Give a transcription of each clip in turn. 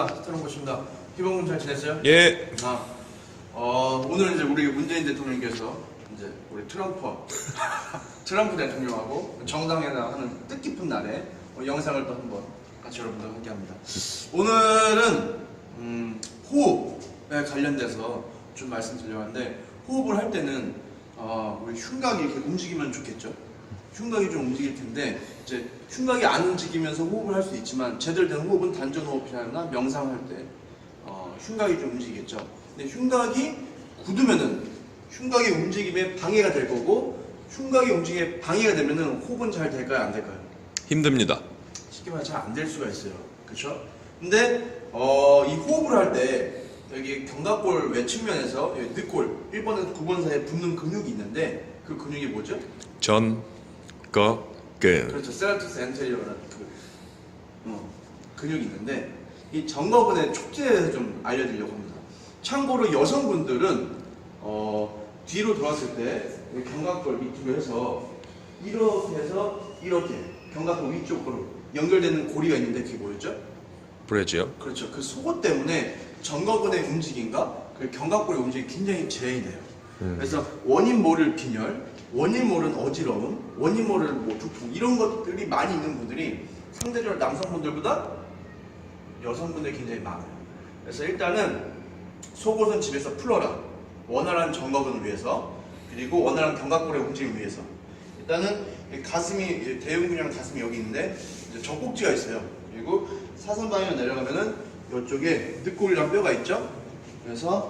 반갑습니다. 트럼프십니다. 희봉군 잘 지냈어요? 예. 아, 어, 오늘 이제 우리 문재인 대통령께서 이제 우리 트럼프, 트럼프 대통령하고 정상회담 하는 뜻깊은 날에 어, 영상을 또 한번 같이 여러분들과 함께 합니다. 오늘은, 음, 호흡에 관련돼서 좀 말씀드리려고 하는데, 호흡을 할 때는, 어, 우리 흉곽이 이렇게 움직이면 좋겠죠? 흉곽이 좀 움직일 텐데, 이제 흉곽이 안 움직이면서 호흡을 할 수 있지만, 제대로 된 호흡은 단전 호흡이나 명상할 때, 어, 흉곽이 좀 움직이겠죠. 근데 흉곽이 굳으면은 흉곽의 움직임에 방해가 될 거고 흉곽의 움직임에 방해가 되면은 호흡은 잘 될까요, 안 될까요? 힘듭니다. 쉽게 말해 잘안 될 수가 있어요. 그렇죠? 근데 어, 이 호흡을 할 때 여기 견갑골 외측면에서 여기 늑골 1번에서 9번 사이에 붙는 근육이 있는데 그 근육이 뭐죠? 전, 거, 근. 그렇죠. 세라투스 엔테리어라는 그 어, 근육이 있는데 이 정거근의 대해서 좀 알려드리려고 합니다. 참고로 여성분들은 어, 뒤로 돌았을 때 견갑골 밑으로 해서 이렇게 해서 이렇게 견갑골 위쪽으로 연결되는 고리가 있는데 그게 뭐였죠? 브레지요. 그렇죠. 그 속옷 때문에 정거근의 움직임과 그 견갑골의 움직임이 굉장히 제한이 돼요. 그래서 원인 모를 빈혈, 원인 모를 어지러움, 원인 모를 뭐 두통 이런 것들이 많이 있는 분들이 상대적으로 남성분들보다 여성분들이 굉장히 많아요. 그래서 일단은 속옷은 집에서 풀어라. 원활한 정거근을 위해서 그리고 원활한 견갑골의 움직임을 위해서 일단은 이 가슴이 이 대흉근이랑 가슴이 여기 있는데 젖꼭지가 있어요. 그리고 사선 방향으로 내려가면은 이쪽에 늑골이랑 뼈가 있죠. 그래서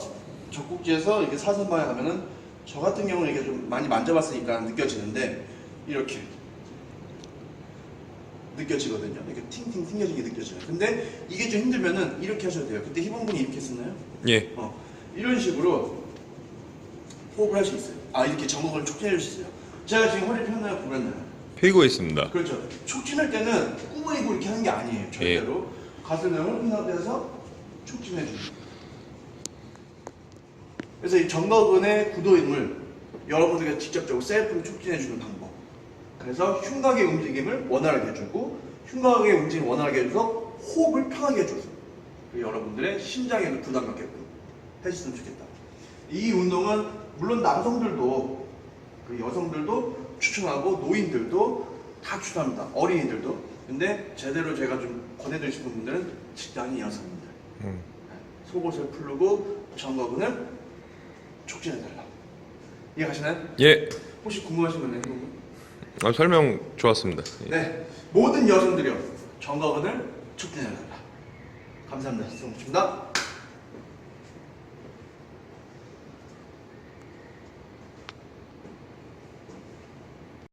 젖꼭지에서 이렇게 사선 방향 가면은 저 같은 경우는 이게 좀 많이 만져봤으니까 느껴지는데 이렇게 느껴지거든요. 이렇게 팅팅 튕겨지게 느껴져요. 근데 이게 좀 힘들면은 이렇게 하셔도 돼요. 그때 희봉분이 이렇게 했었나요? 예. 어, 이런 식으로 호흡을 할 수 있어요. 아 이렇게 정목을 촉진해 있어요. 제가 지금 허리 폈나요? 구렸나요? 펴고 있습니다. 그렇죠. 촉진할 때는 구부리고 이렇게 하는 게 아니에요. 절대로 가슴을 허리 상태에서 촉진해 줍니다. 그래서 이 정거근의 구도임을 여러분들께 직접적으로 셀프로 촉진해 주는 방법. 그래서 흉곽의 움직임을 원활하게 해주고 흉곽의 움직임을 원활하게 해줘서 호흡을 편하게 해줘서 여러분들의 심장에도 부담 갖게끔 해주시면 좋겠다. 이 운동은 물론 남성들도 그 여성들도 추천하고 노인들도 다 추천합니다. 어린이들도. 근데 제대로 제가 좀 권해드리고 싶은 분들은 직장인 여성분들. 음. 속옷을 풀고 정거근을 촉진해달라. 이해가시나요? 예. 혹시 궁금하신 분 있나요? 아, 설명 좋았습니다. 예. 네. 모든 여성들이요. 정거근을 촉진해달라. 감사합니다. 수고하셨습니다.